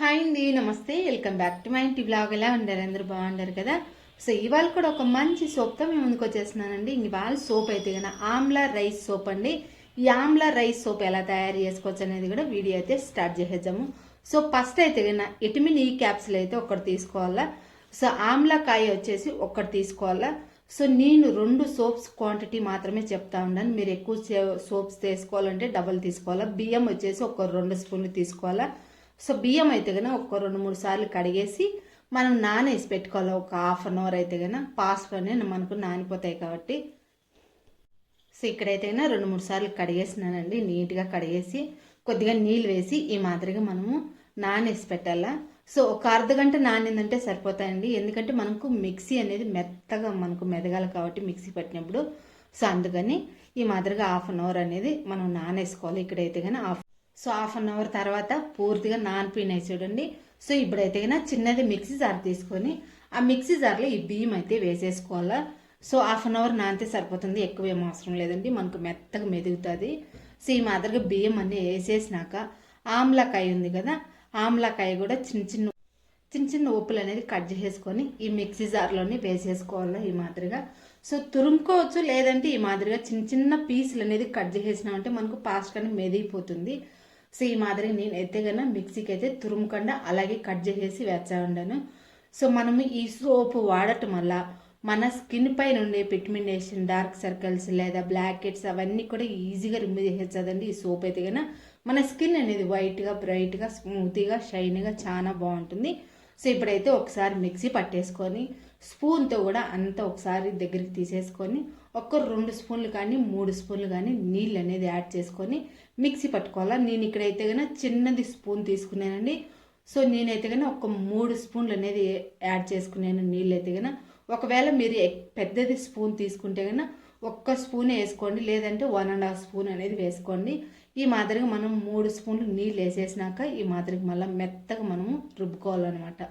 Hi అండి నమస్తే. Welcome back to my ఇంటి బ్లాగ్. ఎలా ఉండారు అందరూ బాగుండరు కదా? సో ఇవాళ కూడా ఒక మంచి సోప్తో మేము ముందుకు వచ్చేస్తున్నానండి. ఇవాళ సోప్ అయితే కదా ఆమ్లా రైస్ సోప్ అండి. ఈ ఆమ్లా రైస్ సోప్ ఎలా తయారు చేసుకోవచ్చు అనేది కూడా వీడియో అయితే స్టార్ట్ చేసేద్దాము. సో ఫస్ట్ అయితే కదా విటమిన్ ఈ క్యాప్సుల్ అయితే ఒకటి తీసుకోవాలా? సో ఆమ్లా కాయ వచ్చేసి ఒకటి తీసుకోవాలా? సో నేను రెండు సోప్స్ క్వాంటిటీ మాత్రమే చెప్తా ఉన్నాను. మీరు ఎక్కువ సే- సోప్స్ తీసుకోవాలంటే డబల్ తీసుకోవాలా? బియ్యం వచ్చేసి ఒక రెండు స్పూన్లు తీసుకోవాలా? సో బియ్యం అయితే కనుక ఒక రెండు మూడు సార్లు కడిగేసి మనం నానేసి పెట్టుకోవాలి. ఒక హాఫ్ అన్ అవర్ అయితే కనుక పాస్ట్గానే మనకు నానిపోతాయి కాబట్టి. సో ఇక్కడైతే కనుక రెండు మూడు సార్లు కడిగేసినానండి. నీట్గా కడిగేసి కొద్దిగా నీళ్ళు వేసి ఈ మాదిరిగా మనము నానేసి పెట్టాలా. సో ఒక అర్ధ గంట నానిందంటే సరిపోతాయండి. ఎందుకంటే మనకు మిక్సీ అనేది మెత్తగా మనకు మెదగాలి కాబట్టి మిక్సీ పెట్టినప్పుడు. సో అందుకని ఈ మాదిరిగా హాఫ్ అన్ అవర్ అనేది మనం నానేసుకోవాలి. ఇక్కడైతే కానీ half so half an hour తర్వాత పూర్తిగా నానిపోయినాయి చూడండి సో ఇప్పుడైతే కన్నా చిన్నది మిక్సీ జార్ తీసుకొని ఆ మిక్సీ జార్లో ఈ బియ్యం అయితే వేసేసుకోవాలా. సో హాఫ్ అన్ అవర్ నానితే సరిపోతుంది. ఎక్కువ ఏం అవసరం లేదండి. మనకు మెత్తగా మెదుగుతుంది. సో ఈ మాదిరిగా బియ్యం అన్నీ వేసేసినాక ఆమ్లకాయ ఉంది కదా ఆమ్లకాయ కూడా చిన్న చిన్న చిన్న చిన్న ఉప్పులు అనేది కట్ చేసుకొని ఈ మిక్సీ జార్లోనే వేసేసుకోవాలి ఈ మాదిరిగా. సో తురుముకోవచ్చు లేదంటే ఈ మాదిరిగా చిన్న చిన్న పీసులు అనేది కట్ చేసేసినామంటే మనకు ఫాస్ట్గానే మెదిగిపోతుంది. సో ఈ మాదిరి నేను అయితే మిక్సీకి అయితే తురుముకుండా అలాగే కట్ చేసేసి వేస్తా ఉండాను. సో మనము ఈ సోపు వాడటం వల్ల మన స్కిన్ పైన ఉండే పిగ్మెంటేషన్ డార్క్ సర్కిల్స్ లేదా బ్లాక్ హెడ్స్ అవన్నీ కూడా ఈజీగా రిమూవ్ చేసేదండి ఈ సోప్ అయితే కన్నా మన స్కిన్ అనేది వైట్గా బ్రైట్గా స్మూత్గా షైన్గా చాలా బాగుంటుంది. సో ఇప్పుడైతే ఒకసారి మిక్సీ పట్టేసుకొని స్పూన్తో కూడా అంతా ఒకసారి దగ్గరికి తీసేసుకొని ఒక్క రెండు స్పూన్లు కానీ మూడు స్పూన్లు కానీ నీళ్ళు అనేది యాడ్ చేసుకొని మిక్సీ పట్టుకోవాలా. నేను ఇక్కడైతే కన్నా చిన్నది స్పూన్ తీసుకున్నానండి. సో నేనైతే కన్నా ఒక మూడు స్పూన్లు అనేది యాడ్ చేసుకున్నాను నీళ్ళు అయితే కన్నా ఒకవేళ మీరు పెద్దది స్పూన్ తీసుకుంటే కన్నా ఒక్క స్పూన్ వేసుకోండి లేదంటే వన్ అండ్ హాఫ్ స్పూన్ అనేది వేసుకోండి. ఈ మాదిరిగా మనం మూడు స్పూన్లు నీళ్ళు వేసేసినాక ఈ మాదిరిగా మళ్ళీ మెత్తగా మనము రుబ్బుకోవాలన్నమాట.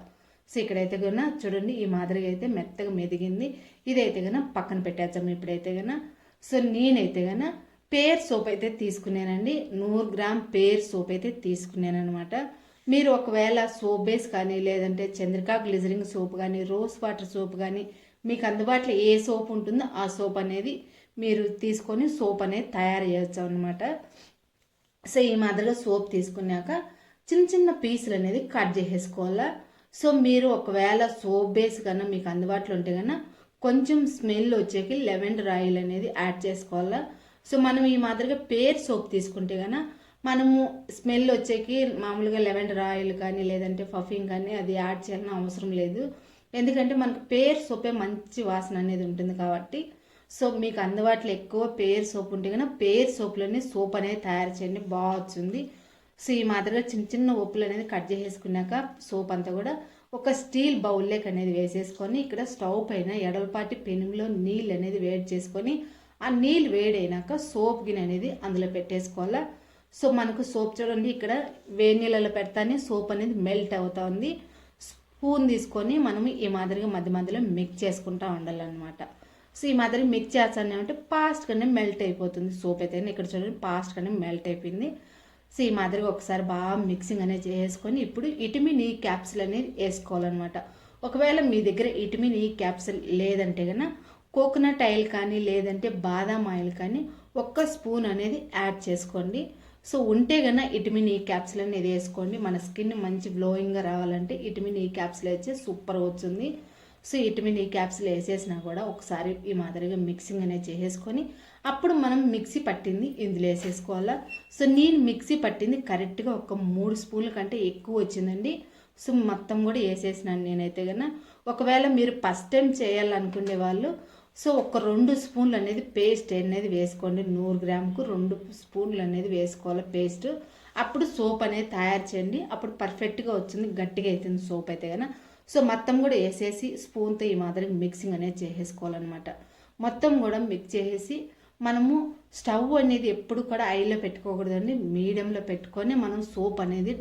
సో ఇక్కడైతే కన్నా చూడండి ఈ మాదిరిగా అయితే మెత్తగా మెదిగింది. ఇదైతే కన్నా పక్కన పెట్టేద్దాం ఇప్పుడైతే కన్నా. సో నేనైతే కన్నా పేర్ సోప్ అయితే తీసుకున్నానండి. నూరు గ్రామ్ పేర్ సోప్ అయితే తీసుకున్నాను అనమాట మీరు ఒకవేళ సోప్ బేస్ కానీ లేదంటే చంద్రికా గ్లిజరింగ్ సోప్ కానీ రోజ్ వాటర్ సోప్ కానీ మీకు అందుబాటులో ఏ సోప్ ఉంటుందో ఆ సోప్ అనేది మీరు తీసుకొని సోప్ అనేది తయారు చేయొచ్చు అనమాట సో ఈ మాదిరిగా సోప్ తీసుకున్నాక చిన్న చిన్న పీసులు అనేది కట్ చేసేసుకోవాలా. సో మీరు ఒకవేళ సోప్ బేస్ కన్నా మీకు అందుబాటులో ఉంటే కన్నా కొంచెం స్మెల్ వచ్చేకి లెవెండర్ ఆయిల్ అనేది యాడ్ చేసుకోవాలా. సో మనం ఈ మాదిరిగా పేర్ సోప్ తీసుకుంటే కన్నా మనము స్మెల్ వచ్చేకి మామూలుగా లెవెండర్ ఆయిల్ కానీ లేదంటే పఫింగ్ కానీ అది యాడ్ చేయాలని అవసరం లేదు. ఎందుకంటే మనకు పేర్ సోపే మంచి వాసన అనేది ఉంటుంది కాబట్టి సో మీకు అందుబాటులో ఎక్కువ పేర్ సోప్ ఉంటే కనుక పేర్ సోప్లోనే సోప్ అనేది తయారు చేయండి బాగా వచ్చింది. సో ఈ మాదిరిగా చిన్న చిన్న ఉప్పులు అనేది కట్ చేసేసుకున్నాక సోప్ అంతా కూడా ఒక స్టీల్ బౌల్లోకి అనేది వేసేసుకొని ఇక్కడ స్టవ్ పైన ఎడలపాటి పెనుములో నీళ్ళు అనేది వేడి చేసుకొని ఆ నీళ్ళు వేడైనాక సోప్ గిన్నె అనేది అందులో పెట్టేసుకోవాలా. సో మనకు సోప్ చూడండి ఇక్కడ వేడి నీళ్ళలో పెడతానే సోప్ అనేది మెల్ట్ అవుతా ఉంది. స్పూన్ తీసుకొని మనము ఈ మాదిరిగా మధ్య మధ్యలో మిక్స్ చేసుకుంటా ఉండాలన్నమాట. సో ఈ మాదిరి మిక్స్ చేస్తానే ఫాస్ట్గానే మెల్ట్ అయిపోతుంది. సోప్ అయితే ఇక్కడ చూడండి ఫాస్ట్గానే మెల్ట్ అయిపోయింది. సో ఈ మాదిరిగా ఒకసారి బాగా మిక్సింగ్ అనేది చేసుకొని ఇప్పుడు ఇటమిన్ ఈ క్యాప్సిల్ అనేది వేసుకోవాలన్నమాట. ఒకవేళ మీ దగ్గర ఇటమిన్ ఈ క్యాప్సిల్ లేదంటే కనుక కోకోనట్ ఆయిల్ కానీ లేదంటే బాదాం ఆయిల్ కానీ ఒక్క స్పూన్ అనేది యాడ్ చేసుకోండి. సో ఉంటే గన ఇటమిన్ ఈ క్యాప్సిల్ అనేది వేసుకోండి. మన స్కిన్ మంచి గ్లోయింగ్గా రావాలంటే ఇటమిన్ ఈ క్యాప్సిల్ వేస్తే సూపర్ వచ్చింది సో ఇటమిన్ ఈ క్యాప్సిల్ వేసేసినా కూడా ఒకసారి ఈ మాదిరిగా మిక్సింగ్ అనేది చేసేసుకొని అప్పుడు మనం మిక్సీ పట్టింది ఇందులో వేసేసుకోవాలా. సో నేను మిక్సీ పట్టింది కరెక్ట్గా ఒక మూడు స్పూన్ల కంటే ఎక్కువ వచ్చిందండి. సో మొత్తం కూడా వేసేసినాను నేనైతే కన్నా ఒకవేళ మీరు ఫస్ట్ టైం చేయాలనుకునే వాళ్ళు సో ఒక రెండు స్పూన్లు అనేది పేస్ట్ అనేది వేసుకోండి. నూరు గ్రాముకు రెండు స్పూన్లు అనేది వేసుకోవాలి పేస్ట్. అప్పుడు సోప్ అనేది తయారు చేయండి. అప్పుడు పర్ఫెక్ట్గా వచ్చింది గట్టిగా అవుతుంది సోప్ అయితే కనుక సో మొత్తం కూడా వేసేసి స్పూన్తో ఈ మాదిరి మిక్సింగ్ అనేది చేసేసుకోవాలన్నమాట. మొత్తం కూడా మిక్స్ చేసేసి మనము స్టవ్ అనేది ఎప్పుడు కూడా ఐలో పెట్టుకోకూడదండి. మీడియంలో పెట్టుకొని మనం సోప్ అనేది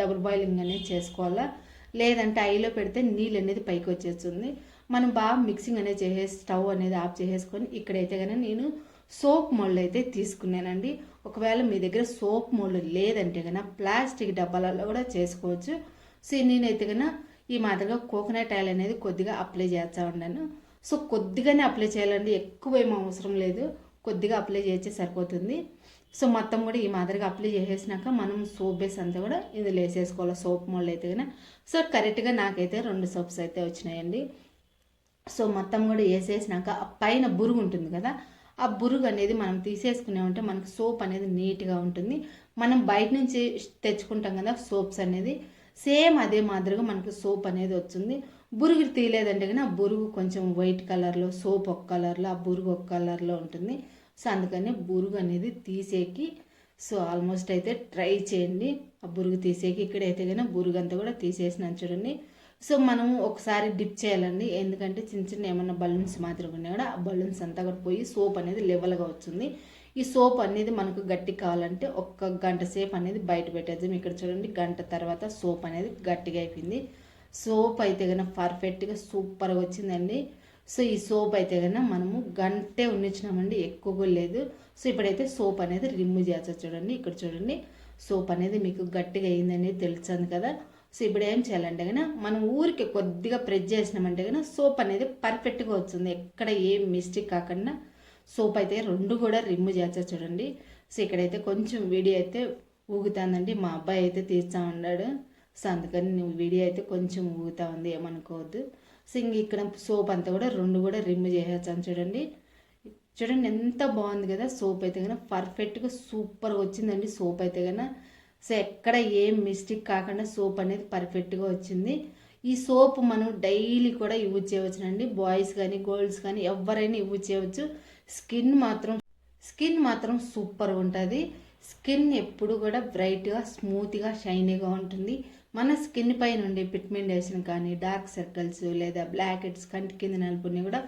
డబుల్ బాయిలింగ్ అనేది చేసుకోవాలా? లేదంటే ఐలో పెడితే నీళ్ళు అనేది పైకి వచ్చేస్తుంది. మనం బాగా మిక్సింగ్ అనేది చేసేసి స్టవ్ అనేది ఆఫ్ చేసేసుకొని ఇక్కడైతే కనుక నేను సోప్ మోల్డ్ అయితే తీసుకున్నానండి. ఒకవేళ మీ దగ్గర సోప్ మోల్డ్ లేదంటే కనుక ప్లాస్టిక్ డబ్బాలలో కూడా చేసుకోవచ్చు. సో నేనైతే కనుక ఈ మాదిరిగా కోకోనట్ ఆయిల్ అనేది కొద్దిగా అప్లై చేస్తూ ఉన్నాను. సో కొద్దిగానే అప్లై చేయాలండి ఎక్కువ ఏం అవసరం లేదు. కొద్దిగా అప్లై చేస్తే సరిపోతుంది. సో మొత్తం కూడా ఈ మాదిరిగా అప్లై చేసేసినాక మనం సోప్ బేస్ అంతా కూడా ఇందులో వేసేసుకోవాలి. సోప్ మోల్డ్ అయితే కనుక సో కరెక్ట్గా నాకైతే రెండు సోప్స్ అయితే వచ్చినాయండి. సో మొత్తం కూడా వేసేసినాక ఆ పైన బురుగు ఉంటుంది కదా ఆ బురుగు అనేది మనం తీసేసుకునే ఉంటే మనకు సోప్ అనేది నీట్గా ఉంటుంది. మనం బయట నుంచి తెచ్చుకుంటాం కదా సోప్స్ అనేది సేమ్ అదే మాదిరిగా మనకు సోప్ అనేది వస్తుంది. బురుగు తీయలేదంటే కానీ ఆ బురుగు కొంచెం వైట్ కలర్లో సోప్ ఒక కలర్లో ఆ బురుగు ఒక కలర్లో ఉంటుంది. సో అందుకని బురుగు అనేది తీసేకి సో ఆల్మోస్ట్ అయితే ట్రై చేయండి. ఆ బురుగు తీసేకి ఇక్కడైతే కానీ బురుగు అంతా కూడా తీసేసినాను చూడండి. సో మనం ఒకసారి డిప్ చేయాలండి. ఎందుకంటే చిన్న చిన్న ఏమన్నా బలూన్స్ మాత్రం ఉన్నాయి కూడా ఆ బలూన్స్ అంతా కూడా పోయి సోప్ అనేది లెవెల్గా వచ్చింది ఈ సోప్ అనేది మనకు గట్టి కావాలంటే ఒక్క గంట సేపు అనేది బయట పెట్టేద్దాం. ఇక్కడ చూడండి గంట తర్వాత సోప్ అనేది గట్టిగా అయిపోయింది. సోప్ అయితే కనుక పర్ఫెక్ట్గా సూపర్గా వచ్చిందండి. సో ఈ సోప్ అయితే కనుక మనము గంటే ఉండించినామండి ఎక్కువగా లేదు. సో ఇప్పుడైతే సోప్ అనేది రిమూవ్ చేస్తా చూడండి. ఇక్కడ చూడండి సోప్ అనేది మీకు గట్టిగా అయిందనేది తెలుస్తుంది కదా. సో ఇప్పుడు ఏం చేయాలంటే కనుక మనం ఊరికి కొద్దిగా ప్రెస్ చేసినామంటే కనుక సోప్ అనేది పర్ఫెక్ట్గా వస్తుంది. ఎక్కడ ఏం మిస్టేక్ కాకుండా సోప్ అయితే రెండు కూడా రిమూవ్ చేస్తారు చూడండి. సో ఇక్కడైతే కొంచెం వీడియో అయితే ఊగుతుందండి. మా అబ్బాయి అయితే తీస్తూ ఉన్నాడు. సో అందుకని నువ్వు వీడియో అయితే కొంచెం ఊగుతా ఉంది. ఏమనుకోవద్దు. సో ఇంక ఇక్కడ సోప్ అంతా కూడా రెండు కూడా రిమూవ్ చేసేస్తాను చూడండి. చూడండి ఎంత బాగుంది కదా. సోప్ అయితే కనుక పర్ఫెక్ట్గా సూపర్గా వచ్చిందండి. సోప్ అయితే కనుక సో ఎక్కడ ఏం మిస్టేక్ కాకుండా సోప్ అనేది పర్ఫెక్ట్గా వచ్చింది. ఈ సోప్ మనం డైలీ కూడా యూజ్ చేయవచ్చునండి. బాయ్స్ కానీ గర్ల్స్ కానీ ఎవరైనా యూజ్ చేయవచ్చు. స్కిన్ మాత్రం స్కిన్ మాత్రం సూపర్ ఉంటుంది. స్కిన్ ఎప్పుడు కూడా బ్రైట్గా స్మూత్గా షైనీగా ఉంటుంది. మన స్కిన్ పైన ఉండే పిగ్మెంటేషన్ కానీ డార్క్ సర్కిల్స్ లేదా బ్లాక్ హెడ్స్ కంటి కింద నలుపుని కూడా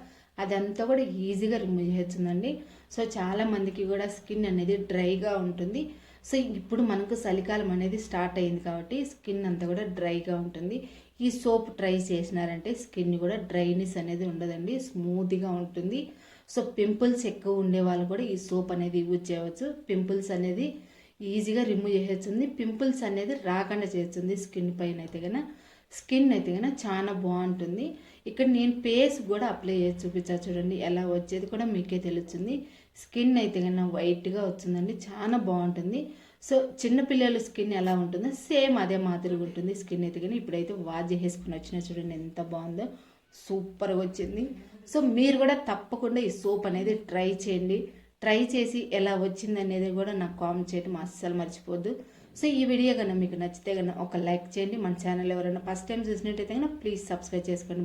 అదంతా కూడా ఈజీగా రిమూవ్ చేస్తుందండి సో చాలా మందికి కూడా స్కిన్ అనేది డ్రైగా ఉంటుంది. సో ఇప్పుడు మనకు చలికాలం అనేది స్టార్ట్ అయింది కాబట్టి స్కిన్ అంతా కూడా డ్రైగా ఉంటుంది. ఈ సోప్ ట్రై చేసినారంటే స్కిన్ కూడా డ్రైనెస్ అనేది ఉండదండి స్మూత్గా ఉంటుంది. సో పింపుల్స్ ఎక్కువ ఉండే వాళ్ళు కూడా ఈ సోప్ అనేది యూజ్ చేయవచ్చు. పింపుల్స్ అనేది ఈజీగా రిమూవ్ చేసేస్తుంది పింపుల్స్ అనేది రాకుండా చేస్తుంది స్కిన్ పైన అయితే కనుక స్కిన్ అయితే కనుక చాలా బాగుంటుంది. ఇక్కడ నేను పేస్ కూడా అప్లై చేసి చూపించా చూడండి ఎలా వచ్చేది కూడా మీకే తెలుస్తుంది. స్కిన్ అయితే కనుక వైట్గా వచ్చిందండి చాలా బాగుంటుంది. సో చిన్నపిల్లల స్కిన్ ఎలా ఉంటుందో సేమ్ అదే మాదిరిగా ఉంటుంది. స్కిన్ అయితే కానీ ఇప్పుడైతే వాజ్ చేసుకుని వచ్చిన చూడండి ఎంత బాగుందో సూపర్గా వచ్చింది. సో మీరు కూడా తప్పకుండా ఈ సోప్ అనేది ట్రై చేయండి. ట్రై చేసి ఎలా వచ్చింది అనేది కూడా నాకు కామెంట్ చేయడం అస్సలు మర్చిపోద్దు. సో ఈ వీడియో కన్నా మీకు నచ్చితే కన్నా ఒక లైక్ చేయండి. మన ఛానల్ ఎవరైనా ఫస్ట్ టైం చూసినట్టయితే కన్నా ప్లీజ్ సబ్స్క్రైబ్ చేసుకోండి.